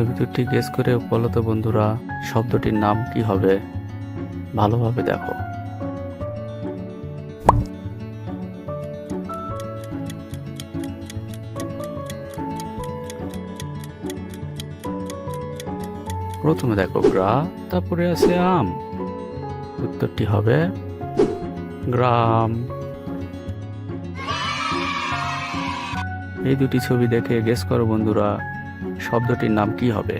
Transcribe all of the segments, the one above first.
ছবি দুটি গেস করে বলো বন্ধুরা, শব্দটির নাম কি হবে? ভালোভাবে দেখো। প্রথমে দেখো গ্রা, তারপরে আছে আম। উত্তরটি হবে গ্রাম। এই দুটি ছবি দেখে গেস করো বন্ধুরা শব্দটির নাম কি হবে?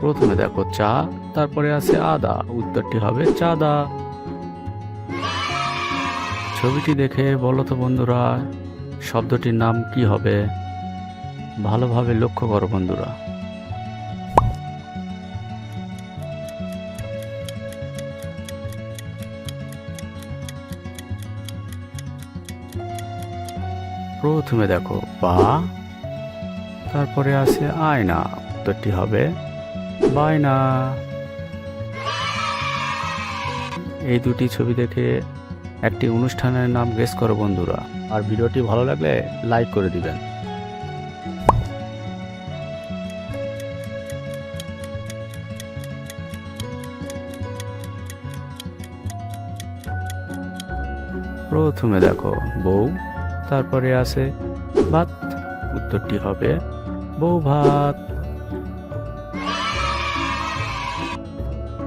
প্রথমে দেখো চা, তারপরে আছে আদা। উত্তরটি হবে চাঁদা। ছবিটি দেখে বলো তো বন্ধুরা, শব্দটির নাম কি হবে? ভালোভাবে লক্ষ্য করো বন্ধুরা। প্রথমে দেখো বা, তারপরে আছে আয়না, উত্তরটি হবে বায়না। এই দুটি ছবি দেখে একটি অনুষ্ঠানের নাম গেস করো বন্ধুরা। আর ভিডিওটি ভালো লাগলে লাইক করে দিবেন। প্রথমে দেখো বউ। তারপরে আছে ভাত উত্তরটি হবে বউ ভাত।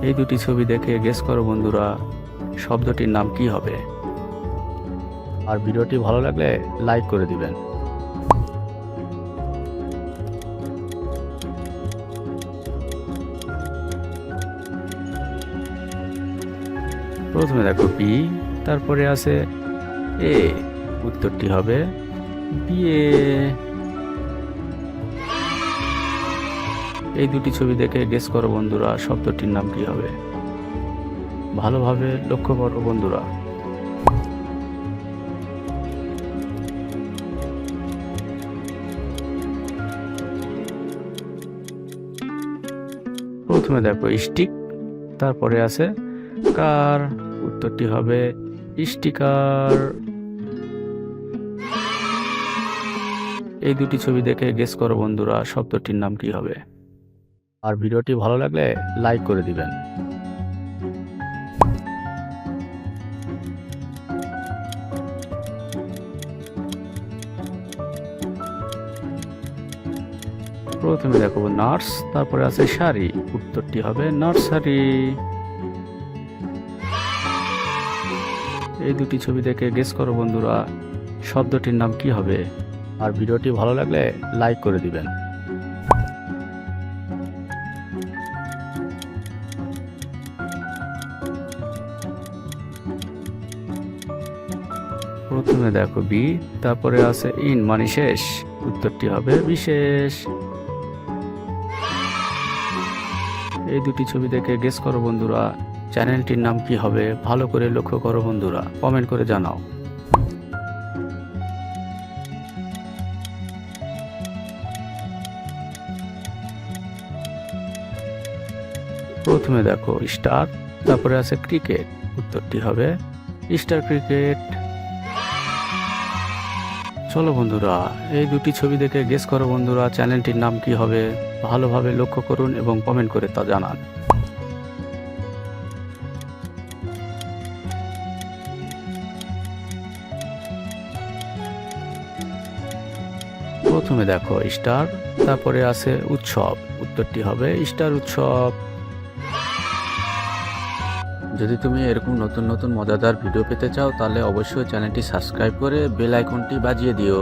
এই দুটি ছবি দেখে গেস করো বন্ধুরা শব্দটির নাম কি হবে? আর ভিডিওটি ভালো লাগলে লাইক করে দিবেন। প্রথমে দেখো বি তারপরে আছে এ। উত্তরটি হবে বিয়ে। এই দুটি ছবি দেখে গেস করো বন্ধুরা, শব্দটির নাম কি হবে? ভালোভাবে লক্ষ্য করো বন্ধুরা। প্রথমে দেখো স্টিক তারপরে আছে কার উত্তরটি হবে স্টিকার এই দুটি ছবি দেখে গেস করো বন্ধুরা, শব্দটির নাম কি হবে? আর ভিডিওটি ভালো লাগলে লাইক করে দিবেন। প্রথমে দেখো নার্স, তারপরে আছে শাড়ি, উত্তরটি হবে নার্সারি। এই দুটি ছবি দেখে গেস করো বন্ধুরা, শব্দটির নাম কি হবে? আর ভিডিওটি ভালো লাগলে লাইক করে দিবেন। প্রথমে দেখো বি, তারপরে আছে ইন মানে শেষ। উত্তরটি হবে বিশেষ। এই দুটি ছবি দেখে গেস করো বন্ধুরা চ্যানেলটির নাম কি হবে? ভালো করে লক্ষ্য করো বন্ধুরা কমেন্ট করে জানাও। প্রথমে দেখো স্টার, তারপরে আছে ক্রিকেট। উত্তরটি হবে স্টার ক্রিকেট। চলো বন্ধুরা, এই দুটি ছবি দেখে গেস করো বন্ধুরা, চ্যানেলটির নাম কি হবে? ভালোভাবে লক্ষ্য করুন এবং কমেন্ট করে তা জানান। প্রথমে দেখো স্টার, তারপরে আছে উৎসব। উত্তরটি হবে স্টার উৎসব। যদি তুমি এরকম নতুন নতুন মজাদার ভিডিও পেতে চাও, তাহলে অবশ্যই চ্যানেলটি সাবস্ক্রাইব করে বেল আইকনটি বাজিয়ে দিও।